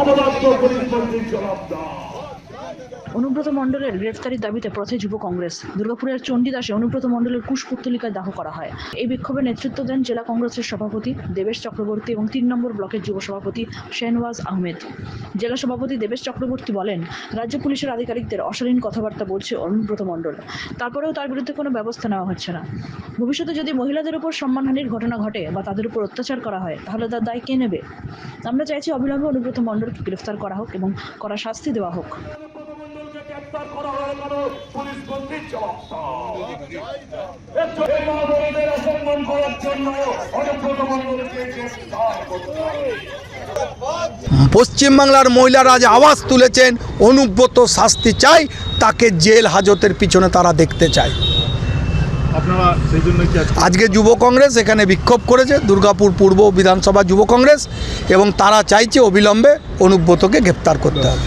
অবদান পরিবর্তন জবাব দাও। অনুব্রত মণ্ডলের গ্রেফতারির দাবিতে পথে যুব কংগ্রেস। দুর্গাপুরের চণ্ডীদাসে অনুব্রত মণ্ডলের কুশপুত্তলিকায় দাহ করা হয়। এই বিক্ষোভে নেতৃত্ব দেন জেলা কংগ্রেসের সভাপতি দেবেশ চক্রবর্তী এবং তিন নম্বর ব্লকের যুব সভাপতি শেনওয়াজ আহমেদ। জেলা সভাপতি দেবেশ চক্রবর্তী বলেন, রাজ্য পুলিশের আধিকারিকদের অশালীন কথাবার্তা বলছে অনুব্রত মণ্ডল। তারপরেও তার বিরুদ্ধে কোনো ব্যবস্থা নেওয়া হচ্ছে না। ভবিষ্যতে যদি মহিলাদের উপর সম্মানহানির ঘটনা ঘটে বা তাদের উপর অত্যাচার করা হয়, তাহলে তার দায় কে নেবে? আমরা চাইছি অবিলম্বে অনুব্রত মণ্ডলকে গ্রেফতার করা হোক এবং করা শাস্তি দেওয়া হোক। গ্রেপ্তার করা হয়ে গেল পুলিশ মন্ত্রীর জবাব অসম্মান করার জন্য অনুব্রত মন্ডলকে গ্রেপ্তার করতে পশ্চিমবাংলার মহিলারা আজ আওয়াজ তুলেছেন অনুব্রত শাস্তি চাই তাকে জেল হাজতের পিছনে তারা দেখতে চায়। আপনারা সেই জন্য কি আজকে আজকে যুব কংগ্রেস এখানে বিক্ষোভ করেছে দুর্গাপুর পূর্ব বিধানসভা যুব কংগ্রেস এবং তারা চাইছে অবিলম্বে অনুব্রতকে গ্রেপ্তার করতে হবে।